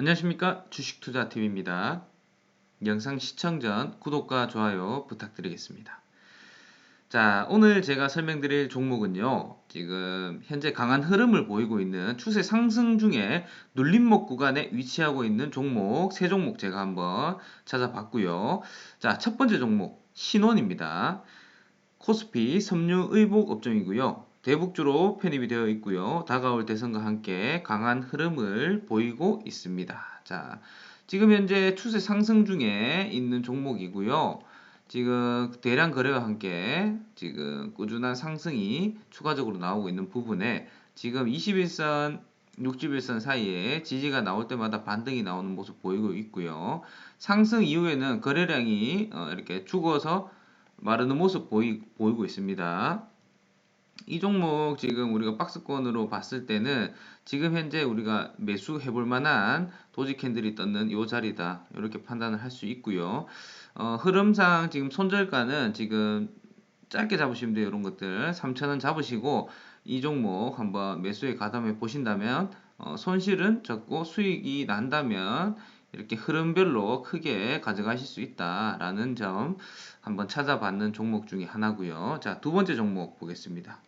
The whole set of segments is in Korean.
안녕하십니까 주식투자TV입니다. 영상 시청 전 구독과 좋아요 부탁드리겠습니다. 자 오늘 제가 설명드릴 종목은요 지금 현재 강한 흐름을 보이고 있는 추세 상승 중에 눌림목 구간에 위치하고 있는 종목 세 종목 제가 한번 찾아봤고요 자첫 번째 종목 신원입니다 코스피 섬유 의복 업종이고요 대북주로 편입이 되어 있고요. 다가올 대선과 함께 강한 흐름을 보이고 있습니다. 자, 지금 현재 추세 상승 중에 있는 종목이고요. 지금 대량 거래와 함께 지금 꾸준한 상승이 추가적으로 나오고 있는 부분에 지금 21선 60일선 사이에 지지가 나올 때마다 반등이 나오는 모습 보이고 있고요. 상승 이후에는 거래량이 어, 이렇게 죽어서 마르는 모습 보이, 보이고 있습니다. 이 종목 지금 우리가 박스권으로 봤을 때는 지금 현재 우리가 매수해 볼 만한 도지 캔들이 떴는 이 자리다. 이렇게 판단을 할 수 있고요. 어, 흐름상 지금 손절가는 지금 짧게 잡으시면 돼요. 이런 것들. 3,000원 잡으시고 이 종목 한번 매수에 가담해 보신다면 어, 손실은 적고 수익이 난다면 이렇게 흐름별로 크게 가져가실 수 있다라는 점 한번 찾아봤는 종목 중에 하나고요. 자, 두 번째 종목 보겠습니다.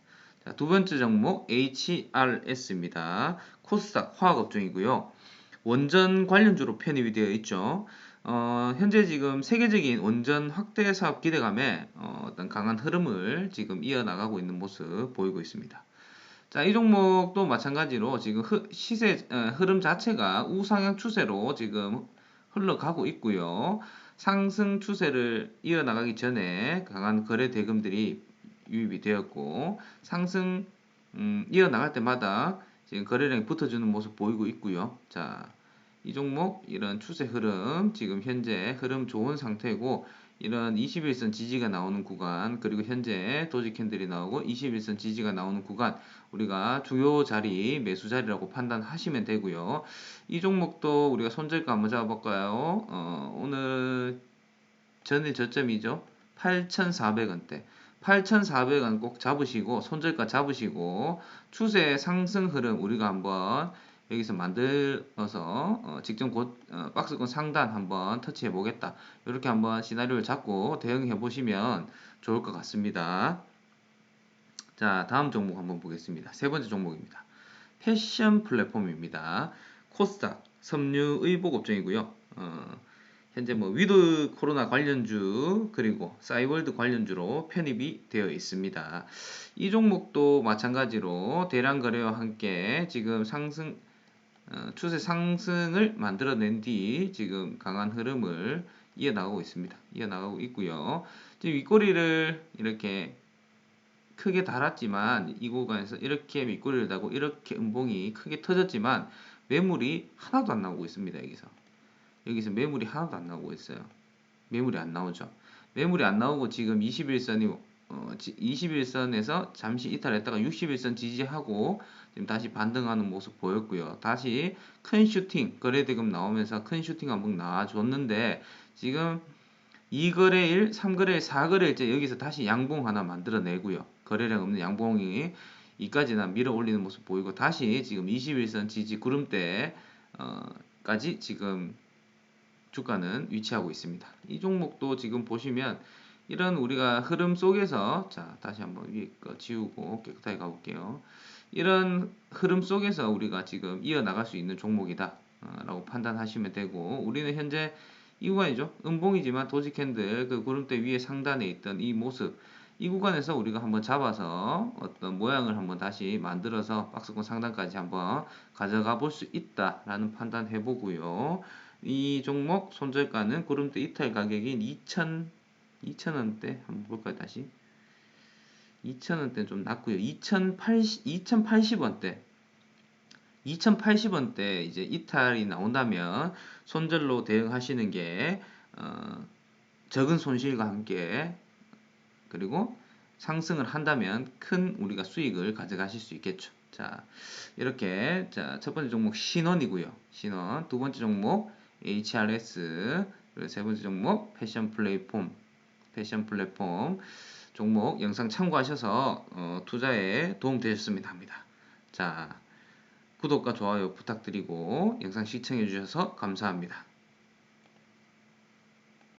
자, 두 번째 종목 HRS입니다. 코스닥 화학업종이고요. 원전 관련주로 편입이 되어 있죠. 어, 현재 지금 세계적인 원전 확대 사업 기대감에 어, 떤 강한 흐름을 지금 이어나가고 있는 모습 보이고 있습니다. 자, 이 종목도 마찬가지로 지금 흐, 시세 어, 흐름 자체가 우상향 추세로 지금 흘러가고 있고요. 상승 추세를 이어나가기 전에 강한 거래 대금들이 유입이 되었고 상승 음, 이어나갈 때마다 지금 거래량이 붙어주는 모습 보이고 있고요. 자, 이 종목 이런 추세 흐름 지금 현재 흐름 좋은 상태고 이런 21선 지지가 나오는 구간 그리고 현재 도지 캔들이 나오고 21선 지지가 나오는 구간 우리가 주요 자리 매수 자리라고 판단하시면 되고요. 이 종목도 우리가 손절가 한번 잡아볼까요? 어, 오늘 전일 저점이죠. 8,400원대. 8,400원 꼭 잡으시고 손절가 잡으시고 추세 상승 흐름 우리가 한번 여기서 만들어서 어, 직전 곧 어, 박스권 상단 한번 터치해 보겠다. 이렇게 한번 시나리오를 잡고 대응해 보시면 좋을 것 같습니다. 자 다음 종목 한번 보겠습니다. 세 번째 종목입니다. 패션 플랫폼입니다. 코스닥 섬유 의복 업종이고요. 어, 현재 뭐 위드 코로나 관련주 그리고 사이월드 관련주로 편입이 되어 있습니다. 이 종목도 마찬가지로 대량 거래와 함께 지금 상승 어, 추세 상승을 만들어낸 뒤 지금 강한 흐름을 이어나가고 있습니다. 이어나가고 있고요. 지금 윗꼬리를 이렇게 크게 달았지만 이 구간에서 이렇게 윗꼬리를 달고 이렇게 음봉이 크게 터졌지만 매물이 하나도 안 나오고 있습니다. 여기서 여기서 매물이 하나도 안 나오고 있어요. 매물이 안 나오죠. 매물이 안 나오고 지금 21선이 어, 21선에서 잠시 이탈했다가 61선 지지하고 지금 다시 반등하는 모습 보였고요. 다시 큰 슈팅 거래대금 나오면서 큰 슈팅 한번 나와줬는데 지금 2거래일, 3거래일, 4거래일째 여기서 다시 양봉 하나 만들어내고요. 거래량 없는 양봉이 이까지나 밀어 올리는 모습 보이고 다시 지금 21선 지지 구름대까지 어, 지금 주가는 위치하고 있습니다. 이 종목도 지금 보시면 이런 우리가 흐름 속에서 자 다시 한번 위에 거 지우고 깨끗하게 가볼게요. 이런 흐름 속에서 우리가 지금 이어나갈 수 있는 종목이다 어, 라고 판단하시면 되고 우리는 현재 이 구간이죠. 음봉이지만 도지 캔들 그 구름대 위에 상단에 있던 이 모습 이 구간에서 우리가 한번 잡아서 어떤 모양을 한번 다시 만들어서 박스권 상단까지 한번 가져가 볼 수 있다라는 판단 해보고요. 이 종목 손절가는 구름대 이탈 가격인 2,000 2,000원대 한번 볼까요 다시 2,000원대 좀 낮고요 2,080 2,080원대 2,080원대 이제 이탈이 나온다면 손절로 대응하시는 게 어, 적은 손실과 함께 그리고 상승을 한다면 큰 우리가 수익을 가져가실 수 있겠죠. 자, 이렇게 자, 첫 번째 종목 신원이고요. 신원. 두 번째 종목 HRS 세 번째 종목 패션 플랫폼 패션 플랫폼 종목 영상 참고하셔서 어, 투자에 도움 되셨으면 합니다. 자 구독과 좋아요 부탁드리고 영상 시청해 주셔서 감사합니다.